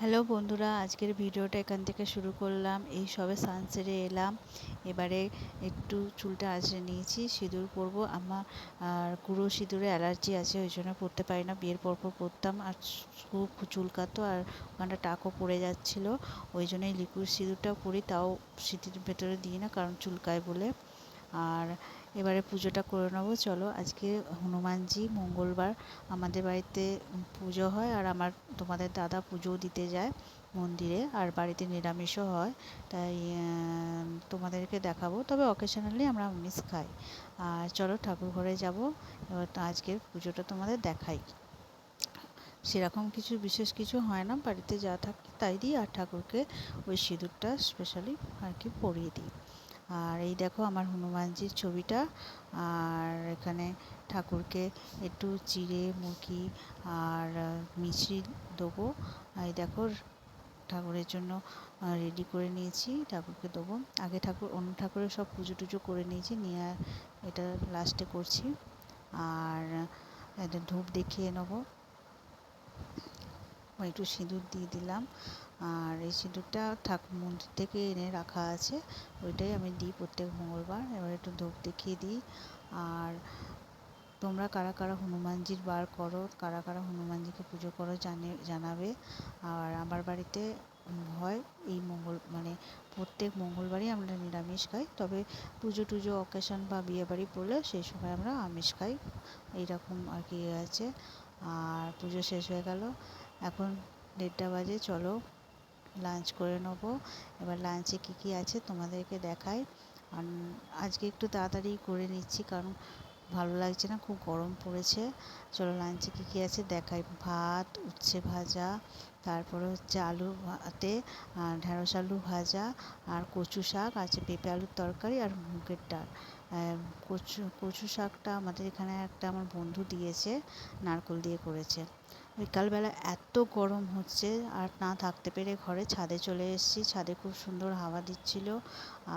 Hello বন্ধুরা, আজকের ভিডিওটা এখান থেকে শুরু করলাম। এই সবে সানসেটে এলাম। এবারে একটু চুলটা আঁচড়ে নিয়েছি, সিঁদুর পরবো। আমার আর গুঁড়ো সিঁদুরে অ্যালার্জি আছে, ওই জন্য পরতে পারি না। বিয়ের পর পর পরতাম, আর খুব চুলকাতো, আর ওখানটা টাকও পড়ে যাচ্ছিল। ওই জন্যই লিকুইড সিঁদুরটাও পরি, তাও সিঁদুর ভেতরে দিই না, কারণ চুলকায় বলে। আর এবারে পুজোটা করে নেব। চলো, আজকে হনুমানজি মঙ্গলবার আমাদের বাড়িতে পুজো হয় আর আমার তোমাদের দাদা পুজোও দিতে যায় মন্দিরে আর বাড়িতে নিরামিষও হয়। তাই তোমাদেরকে দেখাবো, তবে অকেশনালি আমরা আমিষ খাই। আর চলো, ঠাকুর ঘরে যাব, এবার আজকের পুজোটা তোমাদের দেখাই। সেরকম কিছু, বিশেষ কিছু হয় না, বাড়িতে যা থাকে তাই দিই আর ঠাকুরকে ওই সিঁদুরটা স্পেশালি আর কি পরিয়ে দিই। আর এই দেখো আমার হনুমানজির ছবিটা। আর এখানে ঠাকুরকে একটু চিড়ে, মুরগি আর মিষ্টি দেবো। এই দেখো ঠাকুরের জন্য রেডি করে নিয়েছি, ঠাকুরকে দেবো। আগে ঠাকুর, অন্য ঠাকুরের সব পুজো টুজো করে নিয়েছি, নিয়ে এটা লাস্টে করছি। আর ধূপ দেখিয়ে নেব। একটু সিঁদুর দিয়ে দিলাম। আর এই সিঁদুরটা ঠাকুর মন্দির থেকে এনে রাখা আছে। ওইটাই আমি দিই প্রত্যেক মঙ্গলবার। এবার একটু ধূপ দেখিয়ে দিই। আর তোমরা কারা কারা হনুমানজির বার করো, কারা কারা হনুমানজিকে পুজো করো জানে, জানাবে। আর আমার বাড়িতে হয় এই মঙ্গল মানে প্রত্যেক মঙ্গলবারই আমরা নিরামিষ খাই। তবে পুজো টুজো অকেশন বা বিয়েবাড়ি পড়লে সেই সময় আমরা আমিষ খাই। এইরকম আর কি আছে। আর পুজো শেষ হয়ে গেল। এখন দেড়টা বাজে, চলো। লাঞ্চ করে নেব। এবার লাঞ্চে কী কী আছে তোমাদেরকে দেখাই। আজকে একটু তাড়াতাড়ি করে নিচ্ছি কারণ ভালো লাগছে না, খুব গরম পড়েছে। চলো লাঞ্চে কী কী আছে দেখাই। ভাত, উচ্ছে ভাজা, তারপরে হচ্ছে আলু ভাতে ঢ্যাঁড়স আলু ভাজা, আর কচু শাক আছে পেঁপে আলুর তরকারি, আর মুগের ডাল। কচু কচু শাকটা আমাদের এখানে একটা আমার বন্ধু দিয়েছে, নারকোল দিয়ে করেছে। বিকালবেলা এত গরম হচ্ছে, আর না থাকতে পেরে ঘরে ছাদে চলে এসেছি। ছাদে খুব সুন্দর হাওয়া দিচ্ছিল।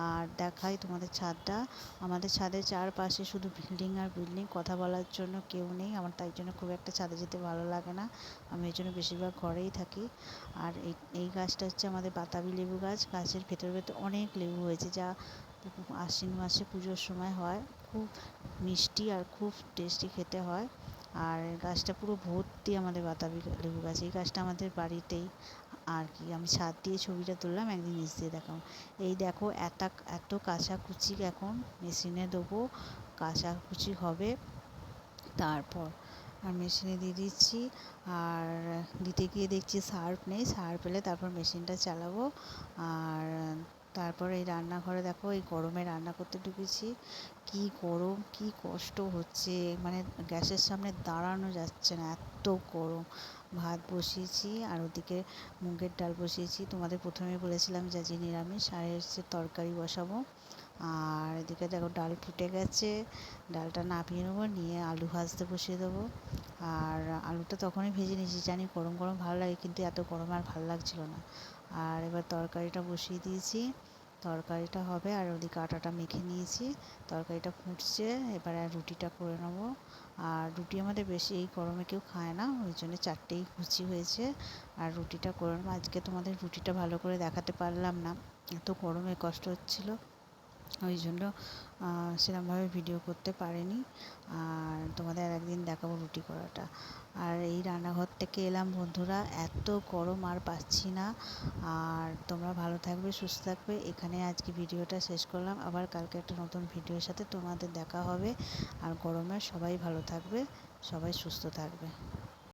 আর দেখাই তোমাদের ছাদটা। আমাদের ছাদের চারপাশে শুধু বিল্ডিং আর বিল্ডিং, কথা বলার জন্য কেউ নেই। আমার তাই জন্য খুব একটা ছাদে যেতে ভালো লাগে না। আমি এই জন্য বেশিরভাগ ঘরেই থাকি। আর এই এই গাছটা হচ্ছে আমাদের বাতাবি লেবু গাছ। গাছের ভেতর ভেতর অনেক লেবু হয়েছে, যা আশ্বিন মাসে পুজোর সময় হয়। খুব মিষ্টি আর খুব টেস্টি খেতে হয়। আর গাছটা পুরো ভর্তি আমাদের বাতাবি লেবু গাছ। এই গাছটা আমাদের বাড়িতেই। আর কি, আমি ছাদ দিয়ে ছবিটা তুললাম, একদিন নিচ দিয়ে দেখাবো। এই দেখো, এত এত কাচাকুচি এখন। মেশিনে দেবো, কাচাকুচি হবে তারপর। আর মেশিনে দিয়ে দিচ্ছি। আর দিতে গিয়ে দেখছি সার্ফ নেই, সার্ফ এলে তারপর মেশিনটা চালাবো। আর তারপরে এই রান্নাঘরে দেখো এই গরমে রান্না করতে ঢুকেছি। কি গরম, কি কষ্ট হচ্ছে। মানে গ্যাসের সামনে দাঁড়ানো যাচ্ছে না, এত গরম। ভাত বসিয়েছি আর ওদিকে মুগের ডাল বসিয়েছি। তোমাদের প্রথমে বলেছিলাম যে আজকে নিরামিষ, আর হচ্ছে তরকারি বসাবো। আর এদিকে দেখো ডাল ফুটে গেছে। ডালটা নামিয়ে নেব, নিয়ে আলু ভাজতে বসিয়ে দেবো। আর আলুটা তখনই ভেজে নিয়েছি। জানি গরম গরম ভালো লাগে, কিন্তু এত গরম আর ভালো লাগছিল না। আর এবার তরকারিটা বসিয়ে দিয়েছি। তরকারিটা হবে আর ওদিকে আটাটা মেখে নিয়েছি। তরকারিটা ফুটছে, এবার রুটিটা করে নেব। আর রুটি আমাদের বেশি এই গরমে কেউ খায় না, ওই জন্য চারটেই কুচি হয়েছে। আর রুটিটা করে নেব। আজকে তোমাদের রুটিটা ভালো করে দেখাতে পারলাম না। এত গরমে কষ্ট হচ্ছিল। ওই জন্য সেরকমভাবে ভিডিও করতে পারিনি। আর তোমাদের আর একদিন দেখাবো রুটি করাটা। আর এই রান্নাঘর থেকে এলাম বন্ধুরা, এত গরম আর পাচ্ছি না। আর তোমরা ভালো থাকবে, সুস্থ থাকবে। এখানে আজকে ভিডিওটা শেষ করলাম। আবার কালকে একটা নতুন ভিডিওর সাথে তোমাদের দেখা হবে। আর গরমে সবাই ভালো থাকবে, সবাই সুস্থ থাকবে।